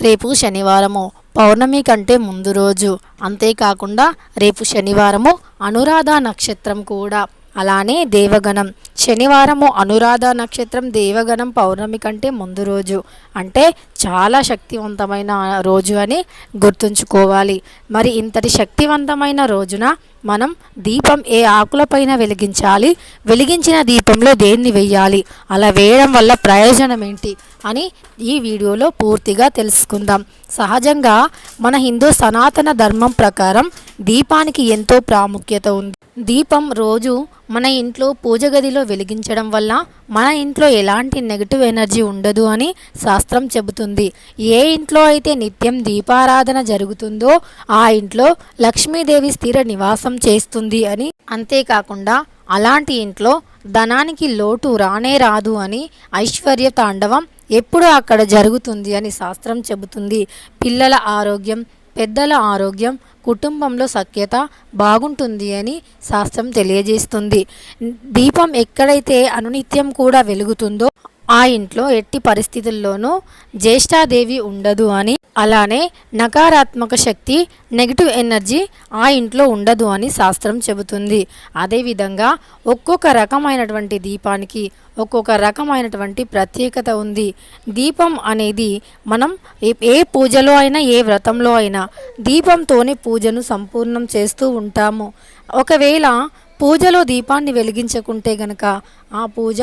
రేపు శనివారము పౌర్ణమి కంటే ముందు రోజు. అంతేకాకుండా రేపు శనివారము అనురాధ నక్షత్రం కూడా. అలానే దేవగణం. శనివారము అనురాధ నక్షత్రం దేవగణం పౌర్ణమి కంటే ముందు రోజు. అంటే చాలా శక్తివంతమైన రోజు అని గుర్తుంచుకోవాలి. మరి ఇంతటి శక్తివంతమైన రోజున మనం దీపం ఏ ఆకులపైన వెలిగించాలి? వెలిగించిన దీపంలో దేన్ని వెయ్యాలి? అలా వేయడం వల్ల ప్రయోజనం ఏంటి? అని ఈ వీడియోలో పూర్తిగా తెలుసుకుందాం. సహజంగా మన హిందూ సనాతన ధర్మం ప్రకారం దీపానికి ఎంతో ప్రాముఖ్యత ఉంది. దీపం రోజు మన ఇంట్లో పూజ గదిలో వెలిగించడం వల్ల మన ఇంట్లో ఎలాంటి నెగటివ్ ఎనర్జీ ఉండదు అని శాస్త్రం చెబుతుంది. ఏ ఇంట్లో అయితే నిత్యం దీపారాధన జరుగుతుందో ఆ ఇంట్లో లక్ష్మీదేవి స్థిర నివాసం చేస్తుంది అని అంతేకాకుండా అలాంటి ఇంట్లో ధనానికి లోటు రానే రాదు అని ఐశ్వర్య తాండవం ఎప్పుడు అక్కడ జరుగుతుంది అని శాస్త్రం చెబుతుంది. పిల్లల ఆరోగ్యం పెద్దల ఆరోగ్యం కుటుంబంలో సఖ్యత బాగుంటుంది అని శాస్త్రం తెలియజేస్తుంది. దీపం ఎక్కడైతే అనునిత్యం కూడా వెలుగుతుందో ఆ ఇంట్లో ఎట్టి పరిస్థితుల్లోనూ జ్యేష్ఠాదేవి ఉండదు అని అలానే నకారాత్మక శక్తి నెగిటివ్ ఎనర్జీ ఆ ఇంట్లో ఉండదు అని శాస్త్రం చెబుతుంది. అదేవిధంగా ఒక్కొక్క రకమైనటువంటి దీపానికి ఒక్కొక్క రకమైనటువంటి ప్రత్యేకత ఉంది. దీపం అనేది మనం ఏ- పూజలో అయినా ఏ వ్రతంలో అయినా దీపంతోనే పూజను సంపూర్ణం చేస్తూ ఉంటాము. ఒకవేళ పూజలో దీపాన్ని వెలిగించకుంటే గనక ఆ పూజ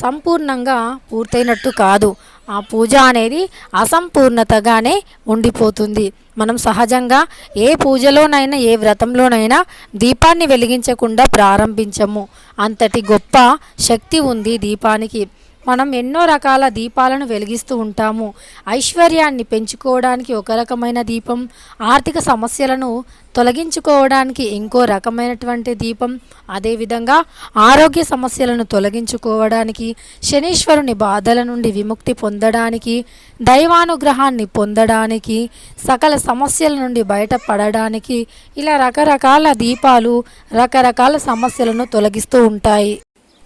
సంపూర్ణంగా పూర్తయినట్టు కాదు. ఆ పూజ అనేది అసంపూర్ణతగానే ఉండిపోతుంది. మనం సహజంగా ఏ పూజలోనైనా ఏ వ్రతంలోనైనా దీపాన్ని వెలిగించకుండా ప్రారంభించము. అంతటి గొప్ప శక్తి ఉంది దీపానికి. మనం ఎన్నో రకాల దీపాలను వెలిగిస్తూ ఉంటాము. ఐశ్వర్యాన్ని పెంచుకోవడానికి ఒక రకమైన దీపం ఆర్థిక సమస్యలను తొలగించుకోవడానికి ఇంకో రకమైనటువంటి దీపం అదేవిధంగా ఆరోగ్య సమస్యలను తొలగించుకోవడానికి శనీశ్వరుని బాధల నుండి విముక్తి పొందడానికి దైవానుగ్రహాన్ని పొందడానికి సకల సమస్యల నుండి బయటపడడానికి ఇలా రకరకాల దీపాలు రకరకాల సమస్యలను తొలగిస్తూ ఉంటాయి.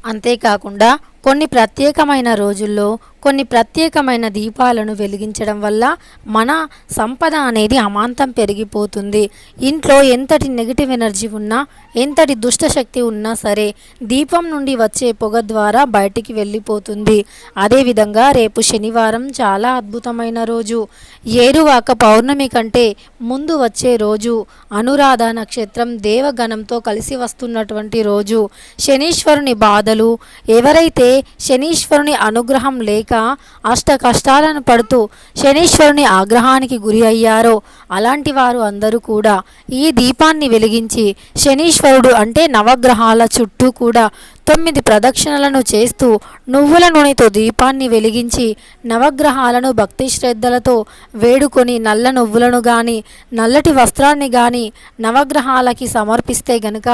అంతేకాకుండా కొన్ని ప్రత్యేకమైన రోజుల్లో కొన్ని ప్రత్యేకమైన దీపాలను వెలిగించడం వల్ల మన సంపద అనేది అమాంతం పెరిగిపోతుంది. ఇంట్లో ఎంతటి నెగిటివ్ ఎనర్జీ ఉన్నా ఎంతటి దుష్ట శక్తి ఉన్నా సరే దీపం నుండి వచ్చే పొగ ద్వారా బయటికి వెళ్ళిపోతుంది. అదేవిధంగా రేపు శనివారం చాలా అద్భుతమైన రోజు. ఏరువాక పౌర్ణమి కంటే ముందు వచ్చే రోజు. అనురాధ నక్షత్రం దేవగణంతో కలిసి వస్తున్నటువంటి రోజు. శనీశ్వరుని బాధలు ఎవరైతే శనీశ్వరుని అనుగ్రహం లేక అష్ట కష్టాలను పడుతూ శనీశ్వరుని ఆగ్రహానికి గురి అయ్యారో అలాంటి వారు అందరూ కూడా ఈ దీపాన్ని వెలిగించి శనీశ్వరుడు అంటే నవగ్రహాల చుట్టూ కూడా తొమ్మిది ప్రదక్షిణలను చేస్తూ నువ్వుల నూనెతో దీపాన్ని వెలిగించి నవగ్రహాలను భక్తి శ్రద్ధలతో వేడుకొని నల్ల నువ్వులను గాని నల్లటి వస్త్రాన్ని గాని నవగ్రహాలకి సమర్పిస్తే గనుక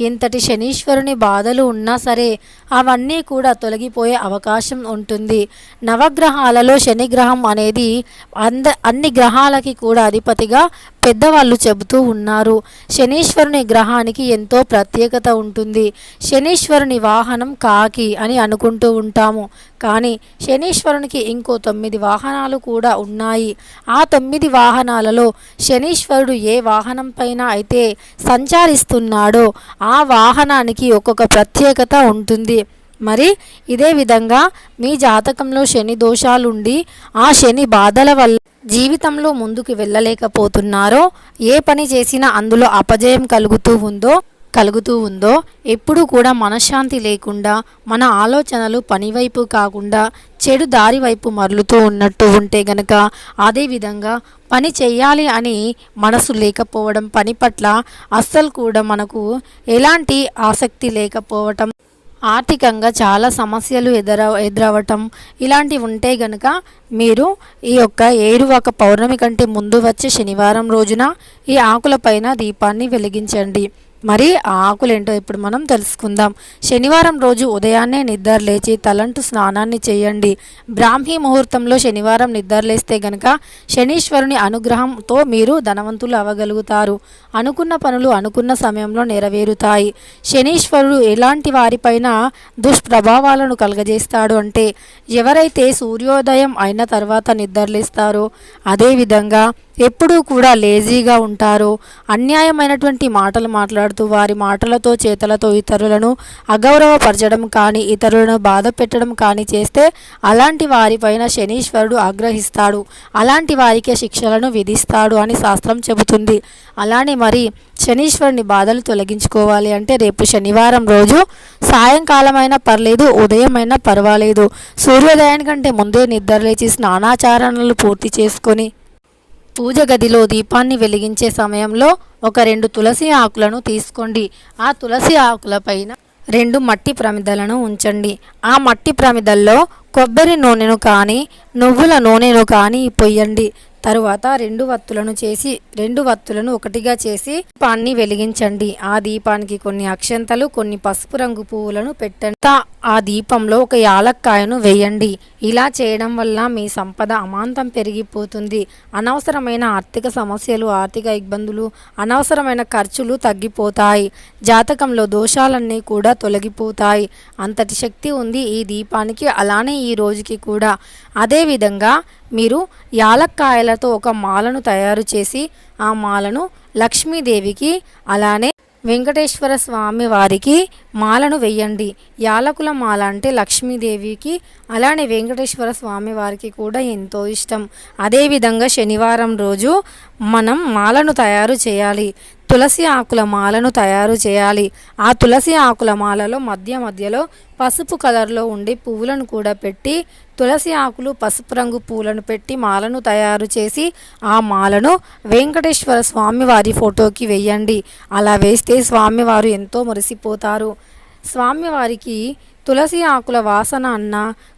ఎంతటి శనీశ్వరుని బాధలు ఉన్నా సరే అవన్నీ కూడా తొలగిపోయే అవకాశం ఉంటుంది. నవగ్రహాలలో శనిగ్రహం అనేది అంద అన్ని గ్రహాలకి కూడా అధిపతిగా పెద్దవాళ్ళు చెబుతూ ఉన్నారు. శనీశ్వరుని గ్రహానికి ఎంతో ప్రత్యేకత ఉంటుంది. శనీశ్వరుని వాహనం కాకి అని అనుకుంటూ ఉంటాము. కానీ శనీశ్వరునికి ఇంకో తొమ్మిది వాహనాలు కూడా ఉన్నాయి. ఆ తొమ్మిది వాహనాలలో శనీశ్వరుడు ఏ వాహనం పైన అయితే సంచారిస్తున్నాడో ఆ వాహనానికి ఒక్కొక్క ప్రత్యేకత ఉంటుంది. మరి ఇదే విధంగా మీ జాతకంలో శని దోషాలుండి ఆ శని బాధల వల్ల జీవితంలో ముందుకు వెళ్ళలేకపోతున్నారో ఏ పని చేసినా అందులో అపజయం కలుగుతూ ఉందో కలుగుతూ ఉందో ఎప్పుడూ కూడా మనశ్శాంతి లేకుండా మన ఆలోచనలు పనివైపు కాకుండా చెడు దారి వైపు మరలుతూ ఉన్నట్టు ఉంటే గనక అదేవిధంగా పని చేయాలి అని మనసు లేకపోవడం పని పట్ల అస్సలు కూడా మనకు ఎలాంటి ఆసక్తి లేకపోవటం ఆర్థికంగా చాలా సమస్యలు ఎదుర ఎదురవటం ఇలాంటివి ఉంటే గనక మీరు ఈ యొక్క ఏరువాక పౌర్ణమి కంటే ముందు వచ్చే శనివారం రోజున ఈ ఆకులపైన దీపాన్ని వెలిగించండి. మరి ఆ ఆకులేంటో ఇప్పుడు మనం తెలుసుకుందాం. శనివారం రోజు ఉదయాన్నే నిద్ర లేచి తలంటు స్నానాన్ని చేయండి. బ్రాహ్మీ ముహూర్తంలో శనివారం నిద్ర లేస్తే గనక శనీశ్వరుని అనుగ్రహంతో మీరు ధనవంతులు అవ్వగలుగుతారు. అనుకున్న పనులు అనుకున్న సమయంలో నెరవేరుతాయి. శనీశ్వరుడు ఎలాంటి వారిపైన దుష్ప్రభావాలను కలగజేస్తాడు అంటే ఎవరైతే సూర్యోదయం అయిన తర్వాత నిద్రలేస్తారో అదేవిధంగా ఎప్పుడూ కూడా లేజీగా ఉంటారో. అన్యాయమైనటువంటి మాటలు మాట్లాడుతూ వారి మాటలతో చేతలతో ఇతరులను అగౌరవపరచడం కానీ ఇతరులను బాధ పెట్టడం కానీ చేస్తే అలాంటి వారిపైన శనీశ్వరుడు ఆగ్రహిస్తాడు. అలాంటి వారికే శిక్షలను విధిస్తాడు అని శాస్త్రం చెబుతుంది. అలానే మరి శనీశ్వరుని బాధలు తొలగించుకోవాలి అంటే రేపు శనివారం రోజు సాయంకాలమైనా పర్లేదు ఉదయమైనా పర్వాలేదు. సూర్యోదయానికంటే ముందే నిద్రలేచి స్నానాచారణలు పూర్తి చేసుకొని పూజ గదిలో దీపాన్ని వెలిగించే సమయంలో ఒక రెండు తులసి ఆకులను తీసుకోండి. ఆ తులసి ఆకుల పైన రెండు మట్టి ప్రమిదలను ఉంచండి. ఆ మట్టి ప్రమిదల్లో కొబ్బరి నూనెను కానీ నువ్వుల నూనెను కానీ పొయ్యండి. తరువాత రెండు వత్తులను చేసి రెండు వత్తులను ఒకటిగా చేసి దీపాన్ని వెలిగించండి. ఆ దీపానికి కొన్ని అక్షంతలు కొన్ని పసుపు రంగు పువ్వులను పెట్టండి. ఆ దీపంలో ఒక యాలక్కాయను వేయండి. ఇలా చేయడం వల్ల మీ సంపద అమాంతం పెరిగిపోతుంది. అనవసరమైన ఆర్థిక సమస్యలు ఆర్థిక ఇబ్బందులు అనవసరమైన ఖర్చులు తగ్గిపోతాయి. జాతకంలో దోషాలన్నీ కూడా తొలగిపోతాయి. అంతటి శక్తి ఉంది ఈ దీపానికి అలానే ఈ రోజుకి కూడా. అదేవిధంగా మీరు యాలక్కాయలతో ఒక మాలను తయారు చేసి ఆ మాలను లక్ష్మీదేవికి అలానే వెంకటేశ్వర స్వామి వారికి మాలను వెయ్యండి యాలకుల మాల అంటే లక్ష్మీదేవికి అలానే వెంకటేశ్వర స్వామి వారికి కూడా ఎంతో ఇష్టం. అదేవిధంగా శనివారం రోజు మనం మాలను తయారు చేయాలి. తులసి ఆకుల మాలను తయారు చేయాలి. ఆ తులసి ఆకుల మాలలో మధ్య మధ్యలో పసుపు కలర్లో ఉండి పువ్వులను కూడా పెట్టి తులసి ఆకులు పసుపు రంగు పూలను పెట్టి మాలను తయారు చేసి ఆ మాలను వెంకటేశ్వర స్వామి వారి ఫోటోకి వెయ్యండి అలా వేస్తే స్వామివారు ఎంతో మురిసిపోతారు. స్వామివారికి తులసి ఆకుల వాసన అన్న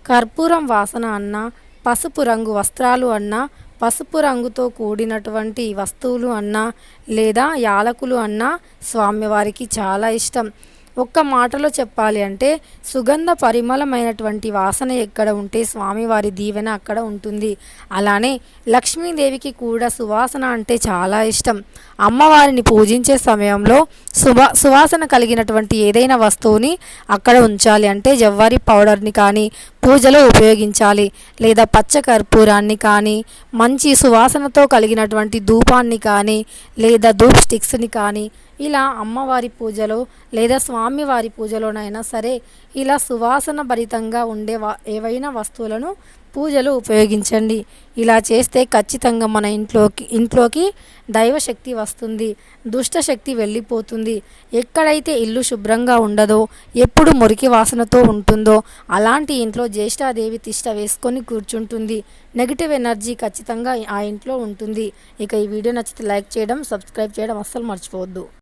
కర్పూరం వాసన అన్న పసుపు రంగు వస్త్రాలు అన్న పసుపు రంగుతో కూడినటువంటి వస్తువులు అన్నా లేదా యాలకులు అన్నా స్వామివారికి చాలా ఇష్టం. ఒక్క మాటలో చెప్పాలి అంటే సుగంధ పరిమళమైనటువంటి వాసన ఎక్కడ ఉంటే స్వామివారి దీవెన అక్కడ ఉంటుంది. అలానే లక్ష్మీదేవికి కూడా సువాసన అంటే చాలా ఇష్టం. అమ్మవారిని పూజించే సమయంలో సువా సువాసన కలిగినటువంటి ఏదైనా వస్తువుని అక్కడ ఉంచాలి అంటే జవ్వారి పౌడర్ని కానీ పూజలో ఉపయోగించాలి లేదా పచ్చ కర్పూరాన్ని కానీ మంచి సువాసనతో కలిగినటువంటి ధూపాన్ని కానీ లేదా ధూప్ స్టిక్స్ని కానీ ఇలా అమ్మవారి పూజలో లేదా స్వామివారి పూజలోనైనా సరే ఇలా సువాసన భరితంగా ఉండే ఏవైనా వస్తువులను పూజలు ఉపయోగించండి. ఇలా చేస్తే ఖచ్చితంగా మన ఇంట్లోకి ఇంట్లోకి దైవశక్తి వస్తుంది. దుష్టశక్తి వెళ్ళిపోతుంది. ఎక్కడైతే ఇల్లు శుభ్రంగా ఉండదో ఎప్పుడు మురికి వాసనతో ఉంటుందో అలాంటి ఇంట్లో జ్యేష్ఠాదేవి తిష్ట వేసుకొని కూర్చుంటుంది. నెగిటివ్ ఎనర్జీ ఖచ్చితంగా ఆ ఇంట్లో ఉంటుంది. ఇక ఈ వీడియో నచ్చితే లైక్ చేయడం సబ్స్క్రైబ్ చేయడం అస్సలు మర్చిపోవద్దు.